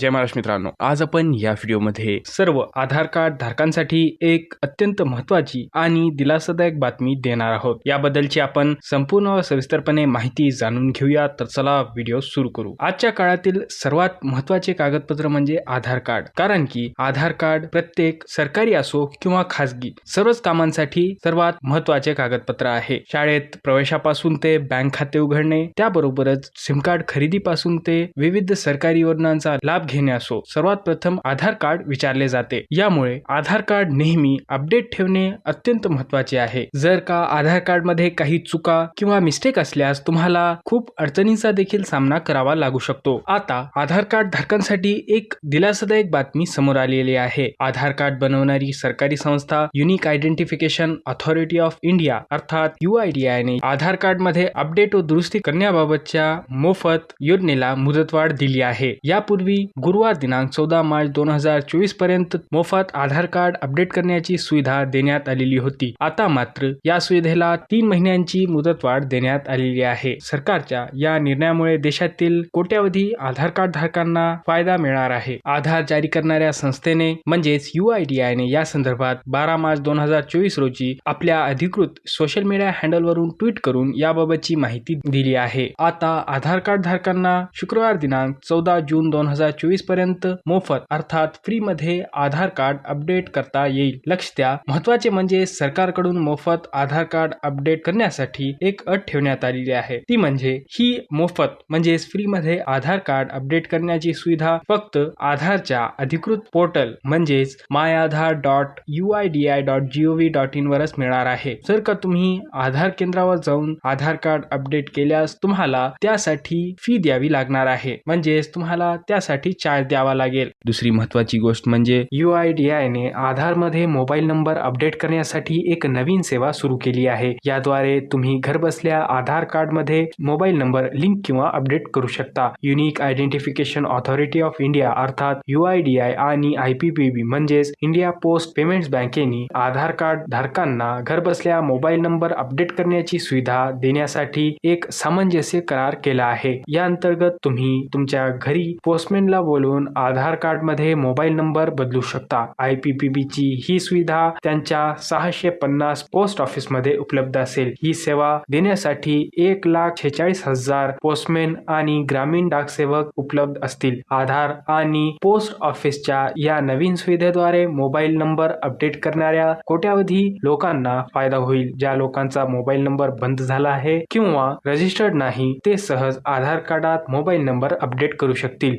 जय महाराष्ट्र मित्रांनो. आज आपण या व्हिडिओमध्ये सर्व आधार कार्ड धारकांसाठी एक अत्यंत महत्वाची आणि दिलासादायक बातमी देणार आहोत. याबद्दलची आपण संपूर्ण सविस्तरपणे माहिती जाणून घेऊया. तर चला व्हिडिओ सुरू करू. आजच्या काळातील सर्वात महत्त्वाचे कागदपत्र म्हणजे आधार कार्ड. कारण की आधार कार्ड प्रत्येक सरकारी असो किंवा खासगी सर्वच कामांसाठी सर्वात महत्त्वाचे कागदपत्र आहे. शाळेत प्रवेशापासून ते बँक खाते उघडणे त्याबरोबरच सिम कार्ड खरेदीपासून ते विविध सरकारी योजनांचा लाभ घेणे असो सर्वात प्रथम आधार कार्ड विचारले जाते. यामुळे आधार कार्ड नेहमी अपडेट ठेवणे अत्यंत महत्त्वाचे आहे. जर का आधार कार्डमध्ये काही चुका किंवा मिस्टेक असल्यास तुम्हाला खूप अडचणींचा देखील सामना करावा लागू शकतो. आता आधार कार्ड धारकांसाठी एक दिलासादायक बातमी समोर आलेली आहे. आधार कार्ड बनवणारी सरकारी संस्था unique identification authority of India अर्थात युआयडीआय ने आधार कार्डमध्ये अपडेट व दुरुस्ती करण्याबाबतच्या मोफत योजनेला मुदतवाढ दिली आहे. यापूर्वी गुरुवार दिनांक चौदा मार्च दोन हजार चोवीसपर्यंत मोफत आधार कार्ड अपडेट करण्याची सुविधा देण्यात आलेली होती. आता मात्र या सुविधेला तीन महिन्यांची मुदतवाढ देण्यात आलेली आहे. सरकारच्या या निर्णयामुळे देशातील कोट्यावधी आधार कार्ड धारकांना फायदा मिळणार आहे. आधार जारी करणाऱ्या संस्थेने म्हणजेच युआयडीआय ने या संदर्भात बारा मार्च दोन हजार चोवीस रोजी आपल्या अधिकृत सोशल मीडिया हँडलवरून ट्विट करून याबाबतची माहिती दिली आहे. आता आधार कार्ड धारकांना शुक्रवार दिनांक चौदा जून दोन हजार चोवीसपर्यंत मोफत अर्थात फ्री मध्ये आधार कार्ड अपडेट करता येईल. लक्ष द्या. महत्त्वाचे म्हणजे सरकारकडून मोफत आधार कार्ड अपडेट करण्यासाठी एक अट ठेवण्यात आलेली आहे. ती म्हणजे ही मोफत म्हणजेच फ्री मध्ये आधार कार्ड अपडेट करण्याची सुविधा फक्त आधारच्या अधिकृत पोर्टल म्हणजेच my Aadhaar dot U I D A I dot gov dot वरच मिळणार आहे. जर का तुम्ही आधार केंद्रावर जाऊन आधार कार्ड अपडेट केल्यास तुम्हाला त्यासाठी फी द्यावी लागणार आहे. म्हणजेच तुम्हाला त्यासाठी चार्ज द्यावा लागेल. दुसरी महत्वाची गोष्ट म्हणजे यू आय डी आय ने आधारमध्ये मोबाईल नंबर अपडेट करण्यासाठी एक नवीन सेवा सुरू केली आहे. याद्वारे तुम्ही घरबसल्या आधार कार्डमध्ये मोबाईल नंबर लिंक किंवा अपडेट करू शकता. Unique identification authority of India अर्थात U I D A I I P P B म्हणजेच इंडिया पोस्ट पेमेंट्स बँकेने आधार कार्ड धारकांना घरबसल्या मोबाईल नंबर अपडेट करण्याची सुविधा देण्यासाठी एक सामंजस्य करार केला आहे. या अंतर्गत तुम्ही तुमच्या घरी पोस्टमॅनला बोलून आधार कार्डमध्ये मोबाईल नंबर बदलू शकता. आय पी पी बी ची ही सुविधा त्यांच्या सहाशे पन्नास पोस्ट ऑफिसमध्ये उपलब्ध असेल. ही सेवा देण्यासाठी एक लाख छेचाळीस हजार पोस्टमॅन आणि ग्रामीण डाकसेवक उपलब्ध असतील. आधार आणि पोस्ट ऑफिसच्या या नवीन सुविधेद्वारे मोबाईल नंबर अपडेट करणाऱ्या कोट्यावधी लोकांना फायदा होईल. ज्या लोकांचा मोबाईल नंबर बंद झाला आहे किंवा रजिस्टर्ड नाही ते सहज आधार कार्डात मोबाईल नंबर अपडेट करू शकतील.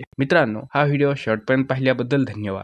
मित्रांनो हा व्हिडिओ शेवटपर्यंत पाहिल्याबद्दल धन्यवाद.